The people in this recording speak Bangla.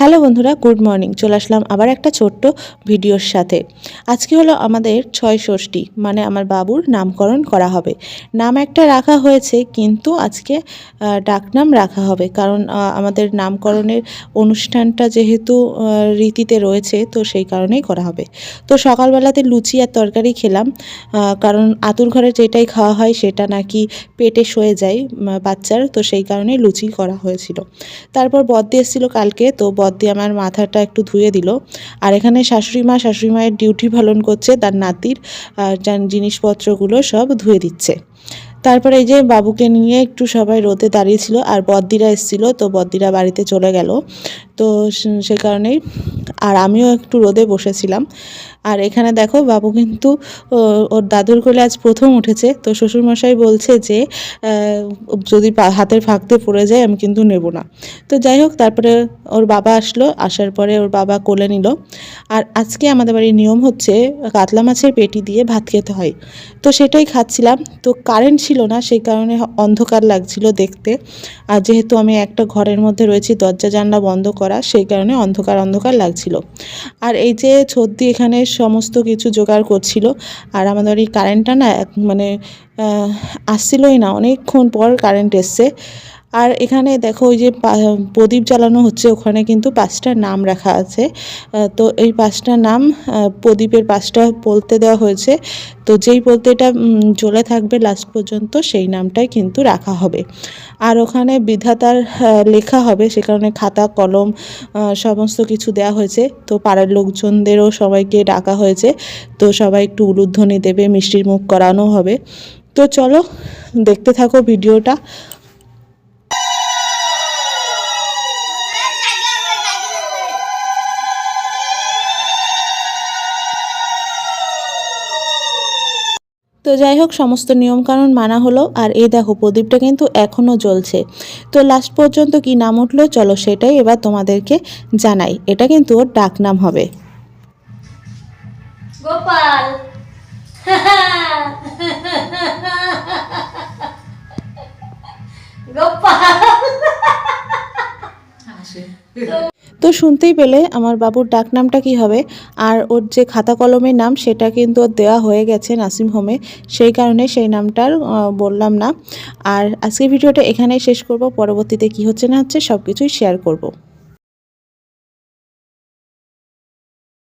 হ্যালো বন্ধুরা, গুড মর্নিং। চলে আসলাম আবার একটা ছোট্ট ভিডিওর সাথে। আজকে হলো আমাদের ছয় ষষ্ঠী মানে আমার বাবুর নামকরণ করা হবে। নাম একটা রাখা হয়েছে, কিন্তু আজকে ডাকনাম রাখা হবে। কারণ আমাদের নামকরণের অনুষ্ঠানটা যেহেতু রীতিতে রয়েছে, তো সেই কারণেই করা হবে। তো সকালবেলাতে লুচি আর তরকারি খেলাম কারণ আতুর ঘরে যেটাই খাওয়া হয়, সেটা নাকি পেটে সয়ে যায় বাচ্চার, তো সেই কারণেই লুচি করা হয়েছিল। তারপর বদ্দি এসেছিল কালকে, তো বদ্দি আমার মাথাটা একটু ধুয়ে দিল। আর এখানে শাশুড়ি মা শাশুড়ি মায়ের ডিউটি পালন করছে, তার নাতির জিনিসপত্রগুলো সব ধুয়ে দিচ্ছে। তারপরে এই যে বাবুকে নিয়ে একটু সবাই রোদে দাঁড়িয়েছিল আর বদ্দিরা এসেছিল, তো বদ্দিরা বাড়িতে চলে গেল। তো সে- কারণেই। আর আমিও একটু রোদে বসেছিলাম। আর এখানে দেখো বাবু কিন্তু ওর দাদুর কোলে আজ প্রথম উঠেছে। তো শ্বশুরমশাই বলছে যে যদি হাতের ফাঁকতে পড়ে যায় আমি কিন্তু নেব না। তো যাই হোক, তারপরে ওর বাবা আসলো। আসার পরে ওর বাবা কোলে নিল। আর আজকে আমাদের বাড়ির নিয়ম হচ্ছে, কাতলা মাছের পেটি দিয়ে ভাত খেতে হয়। তো সেটাই খাচ্ছিলাম। তো কারেন্ট ছিল না, সেই কারণে অন্ধকার লাগছিল দেখতে। আর যেহেতু আমি একটা ঘরের মধ্যে রয়েছি, দরজা জানলা বন্ধ করা, সেই কারণে অন্ধকার অন্ধকার লাগছিল। আর এই যে ছদ্দি এখানে সমস্ত কিছু জোগাড় করছিল, আর আমাদের এই কারেন্টটা না মানে আসছিলই না। অনেকক্ষণ পর কারেন্ট এসছে। আর এখানে দেখো ওই যে প্রদীপ জ্বালানো হচ্ছে, ওখানে কিন্তু পাঁচটা নাম রাখা আছে। তো এই পাঁচটা নাম প্রদীপের পাঁচটা বলতে দেওয়া হয়েছে। তো যেই বলতেটা জ্বলে থাকবে লাস্ট পর্যন্ত, সেই নামটাই কিন্তু রাখা হবে। আর ওখানে বিধাতার লেখা হবে, সে কারণে খাতা, কলম সমস্ত কিছু দেওয়া হয়েছে। তো পাড়ার লোকজনদেরও সবাইকে ডাকা হয়েছে। তো সবাই একটু উলুধ্বনি দেবে, মিষ্টির মুখ করানো হবে। তো চলো, দেখতে থাকো ভিডিওটা। তো যাই হোক সমস্ত নিয়মকানুন মানা হলো। আর এই দেখো প্রদীপটা কিন্তু এখনও জ্বলছে। তো লাস্ট পর্যন্ত কি নাম উঠল? চলো সেটাই এবার তোমাদেরকে জানাই। এটা কিন্তু ওর ডাক নাম হবে। গোপাল। গোপাল। তো শুনতেই পেলে আমার বাবুর ডাক নামটা কি হবে? আর ওর যে খাতা কলমের নাম, সেটা কিন্তু ওর দেওয়া হয়ে গেছে নাসিম হোমে। সেই কারণে সেই নামটার বললাম না। আর আজকে ভিডিওটা এখানেই শেষ করব। পরবর্তীতে কি হচ্ছে না হচ্ছে সব কিছুই শেয়ার করব।